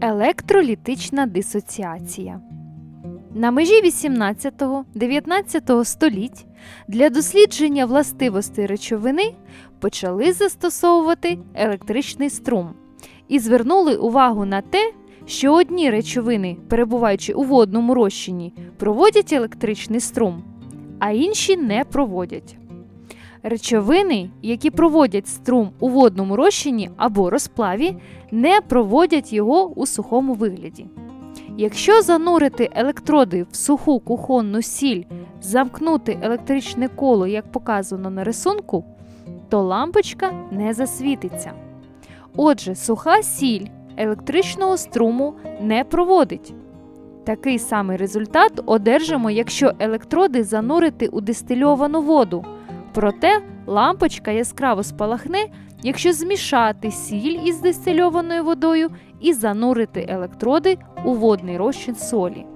Електролітична дисоціація. На межі 18-19 століть для дослідження властивостей речовини почали застосовувати електричний струм і звернули увагу на те, що одні речовини, перебуваючи у водному розчині, проводять електричний струм, а інші не проводять. Речовини, які проводять струм у водному розчині або розплаві, не проводять його у сухому вигляді. Якщо занурити електроди в суху кухонну сіль, замкнути електричне коло, як показано на рисунку, то лампочка не засвітиться. Отже, суха сіль електричного струму не проводить. Такий самий результат одержимо, якщо електроди занурити у дистильовану воду. Проте лампочка яскраво спалахне, якщо змішати сіль із дистильованою водою і занурити електроди у водний розчин солі.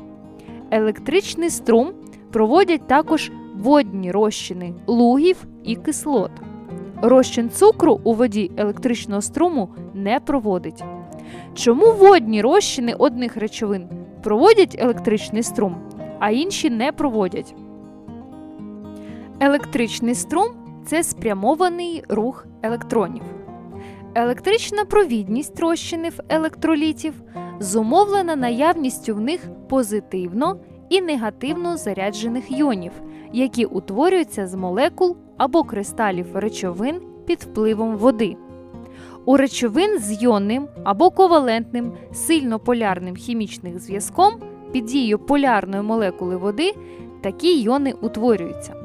Електричний струм проводять також водні розчини лугів і кислот. Розчин цукру у воді електричного струму не проводить. Чому водні розчини одних речовин проводять електричний струм, а інші не проводять? Електричний струм це спрямований рух електронів. Електрична провідність розчинів електролітів зумовлена наявністю в них позитивно і негативно заряджених йонів, які утворюються з молекул або кристалів речовин під впливом води. У речовин з йонним або ковалентним сильно полярним хімічним зв'язком під дією полярної молекули води такі йони утворюються.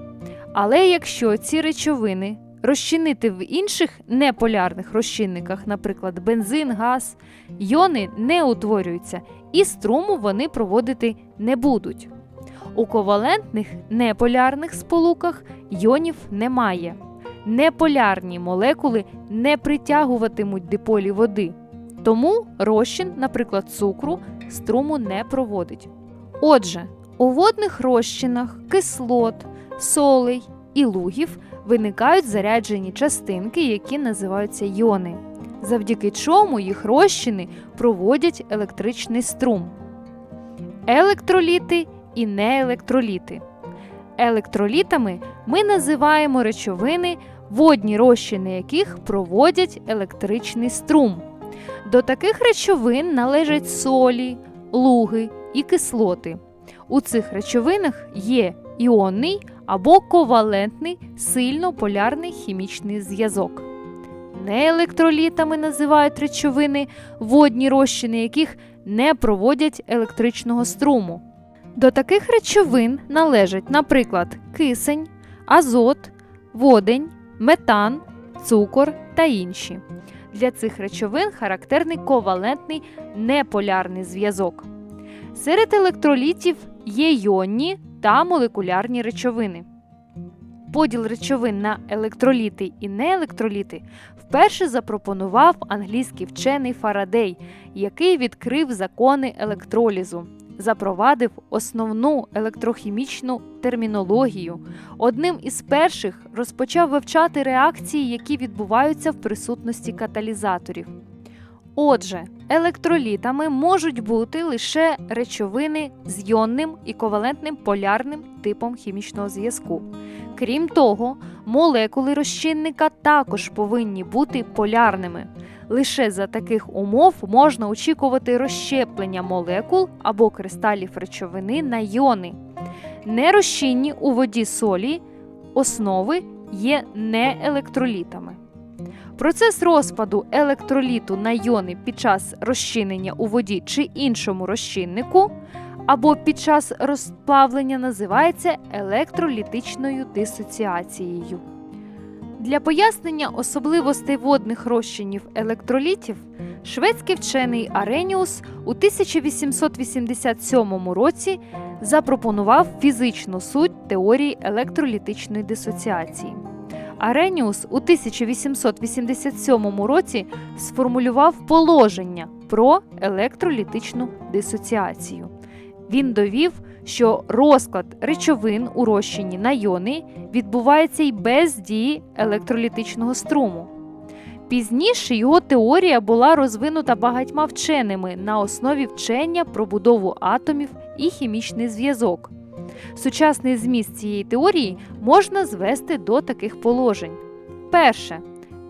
Але якщо ці речовини розчинити в інших неполярних розчинниках, наприклад, бензин, газ, йони не утворюються і струму вони проводити не будуть. У ковалентних неполярних сполуках йонів немає. Неполярні молекули не притягуватимуть диполі води. Тому розчин, наприклад, цукру, струму не проводить. Отже, у водних розчинах кислот, солей і лугів виникають заряджені частинки, які називаються йони, завдяки чому їх розчини проводять електричний струм. Електроліти і неелектроліти. Електролітами ми називаємо речовини, водні розчини яких проводять електричний струм. До таких речовин належать солі, луги і кислоти. У цих речовинах є іонний або ковалентний сильно полярний хімічний зв'язок. Неелектролітами називають речовини, водні розчини яких не проводять електричного струму. До таких речовин належать, наприклад, кисень, азот, водень, метан, цукор та інші. Для цих речовин характерний ковалентний неполярний зв'язок. Серед електролітів є йонні та молекулярні речовини. Поділ речовин на електроліти і неелектроліти вперше запропонував англійський вчений Фарадей, який відкрив закони електролізу, запровадив основну електрохімічну термінологію. Одним із перших розпочав вивчати реакції, які відбуваються в присутності каталізаторів. Отже, електролітами можуть бути лише речовини з йонним і ковалентним полярним типом хімічного зв'язку. Крім того, молекули розчинника також повинні бути полярними. Лише за таких умов можна очікувати розщеплення молекул або кристалів речовини на йони. Нерозчинні у воді солі основи є неелектролітами. Процес розпаду електроліту на йони під час розчинення у воді чи іншому розчиннику або під час розплавлення називається електролітичною дисоціацією. Для пояснення особливостей водних розчинів електролітів шведський вчений Ареніус у 1887 році запропонував фізичну суть теорії електролітичної дисоціації. Ареніус у 1887 році сформулював положення про електролітичну дисоціацію. Він довів, що розклад речовин у розчині на йони відбувається й без дії електролітичного струму. Пізніше його теорія була розвинута багатьма вченими на основі вчення про будову атомів і хімічний зв'язок. Сучасний зміст цієї теорії можна звести до таких положень. Перше.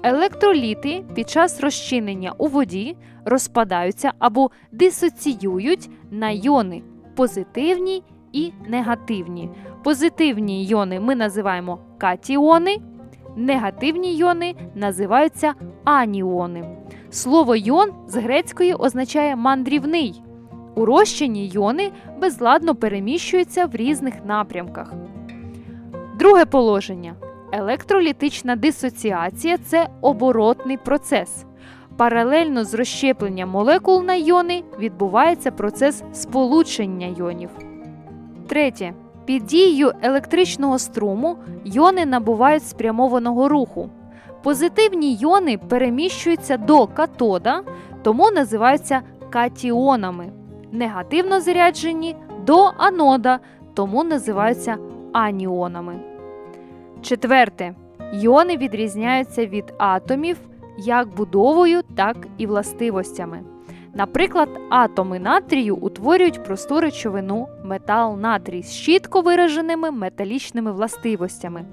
Електроліти під час розчинення у воді розпадаються або дисоціюють на йони позитивні і негативні. Позитивні йони ми називаємо катіони, негативні йони називаються аніони. Слово йон з грецької означає мандрівний. У йони безладно переміщуються в різних напрямках. Друге положення. Електролітична дисоціація це оборотний процес. Паралельно з розщепленням молекул на йони відбувається процес сполучення йонів. Третє. Під дією електричного струму йони набувають спрямованого руху. Позитивні йони переміщуються до катода, тому називаються катіонами. Негативно заряджені до анода, тому називаються аніонами. Четверте. Йони відрізняються від атомів як будовою, так і властивостями. Наприклад, атоми натрію утворюють просту речовину метал натрій з чітко вираженими металічними властивостями.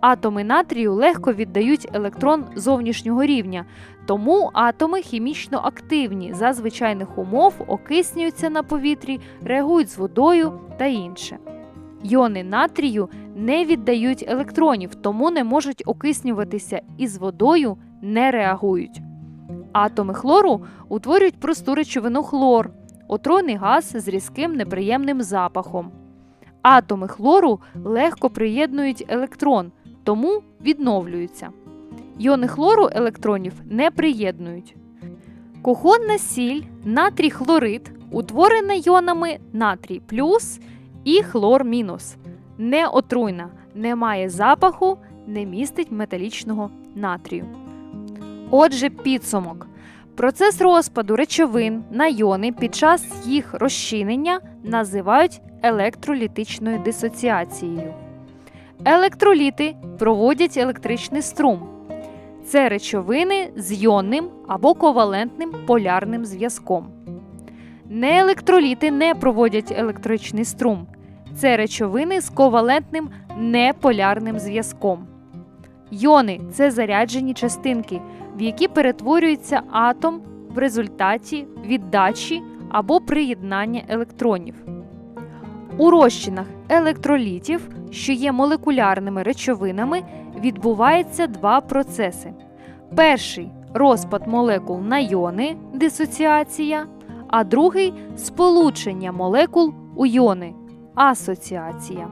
Атоми натрію легко віддають електрон зовнішнього рівня, тому атоми хімічно активні за звичайних умов окиснюються на повітрі, реагують з водою та інше. Йони натрію не віддають електронів, тому не можуть окиснюватися і з водою не реагують. Атоми хлору утворюють просту речовину хлор, отруйний газ з різким неприємним запахом. Атоми хлору легко приєднують електрон, тому відновлюються. Йони хлору електронів не приєднують. Кухонна сіль, натрій хлорид утворена йонами натрій плюс і хлор мінус. Не отруйна, не має запаху, не містить металічного натрію. Отже, підсумок. Процес розпаду речовин на йони під час їх розчинення називають електролітичною дисоціацією. Електроліти проводять електричний струм. Це речовини з йонним або ковалентним полярним зв'язком. Неелектроліти не проводять електричний струм. Це речовини з ковалентним неполярним зв'язком. Йони це заряджені частинки, в які перетворюється атом в результаті віддачі або приєднання електронів. У розчинах електролітів, що є молекулярними речовинами, відбувається два процеси. Перший розпад молекул на йони дисоціація, а другий сполучення молекул у йони асоціація.